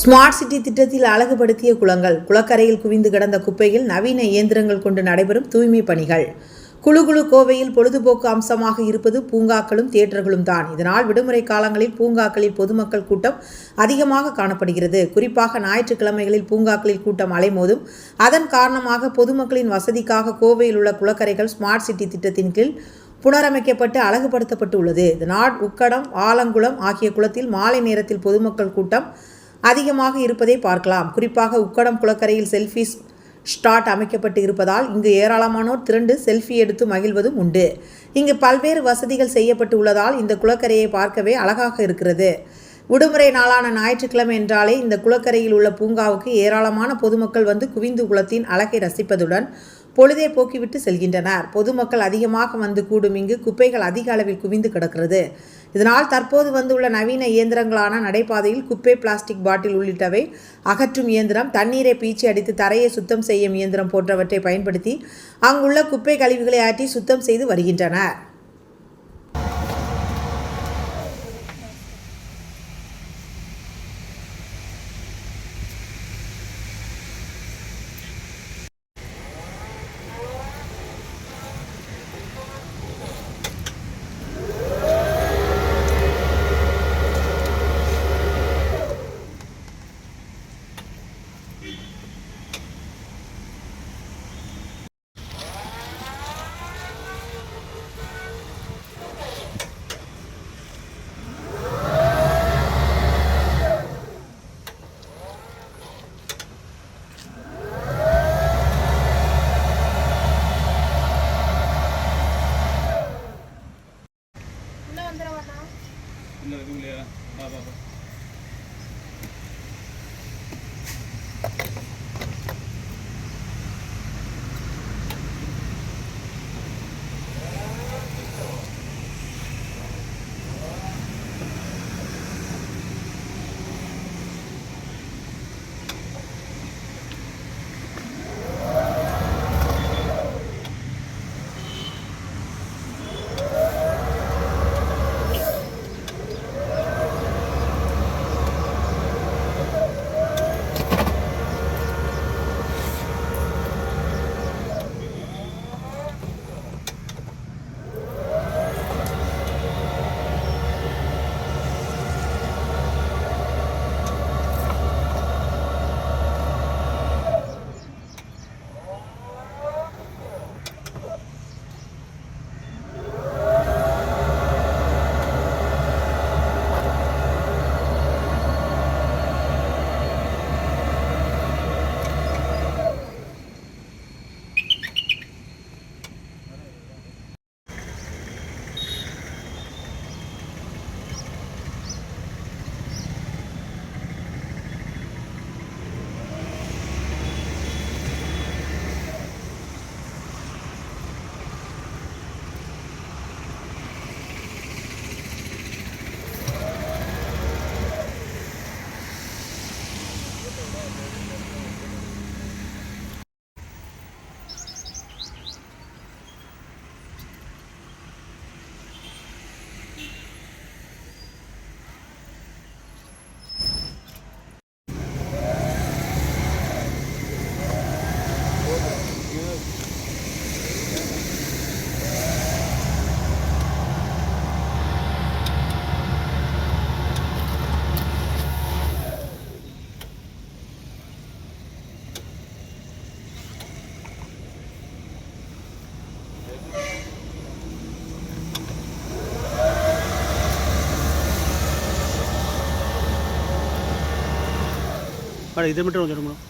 Smart city திட்டத்தில் அழகுபடுத்திய குளங்கள் குளக்கரையில் குவிந்து கிடந்த குப்பையில் நவீன இயந்திரங்கள் கொண்டு நடைபெறும் தூய்மை பணிகள். குழு குழு கோவையில் பொழுதுபோக்கு அம்சமாக இருப்பது பூங்காக்களும் தியேட்டர்களும் தான். இதனால் விடுமுறை காலங்களில் பூங்காக்களில் பொதுமக்கள் கூட்டம் அதிகமாக காணப்படுகிறது. குறிப்பாக ஞாயிற்றுக்கிழமைகளில் பூங்காக்களில் கூட்டம் அலைமோதும். அதன் காரணமாக பொதுமக்களின் வசதிக்காக கோவையில் உள்ள குளக்கரைகள் ஸ்மார்ட் சிட்டி திட்டத்தின் கீழ் புனரமைக்கப்பட்டு அழகுபடுத்தப்பட்டு உள்ளது இதனால் உக்கடம் ஆலங்குளம் ஆகிய குளத்தில் மாலை நேரத்தில் பொதுமக்கள் கூட்டம் அதிகமாக இருப்பதை பார்க்கலாம். குறிப்பாக உக்கடம் குளக்கரையில் செல்ஃபி ஸ்டாட் அமைக்கப்பட்டு இருப்பதால் இங்கு ஏராளமானோர் திரண்டு செல்ஃபி எடுத்து மகிழ்வதும் உண்டு. இங்கு பல்வேறு வசதிகள் செய்யப்பட்டு உள்ளதால் இந்த குளக்கரையை பார்க்கவே அழகாக இருக்கிறது. விடுமுறை நாளான ஞாயிற்றுக்கிழமை என்றாலே இந்த குளக்கரையில் உள்ள பூங்காவுக்கு ஏராளமான பொதுமக்கள் வந்து குவிந்து குளத்தின் அழகை ரசிப்பதுடன் பொழுதே போக்கிவிட்டு செல்கின்றனர். பொதுமக்கள் அதிகமாக வந்து கூடும் இங்கு குப்பைகள் அதிக அளவில் குவிந்து கிடக்கிறது. இதனால் தற்போது வந்துள்ள நவீன இயந்திரங்களான நடைபாதையில் குப்பை பிளாஸ்டிக் பாட்டில் உள்ளிட்டவை அகற்றும் இயந்திரம் தண்ணீரை பீச்சி அடித்து தரையை சுத்தம் செய்யும் இயந்திரம் போன்றவற்றை பயன்படுத்தி அங்குள்ள குப்பை கழிவுகளை ஆற்றி சுத்தம் செய்து வருகின்றனர் மேடம் இதை மட்டும் கொஞ்சம் மேடம்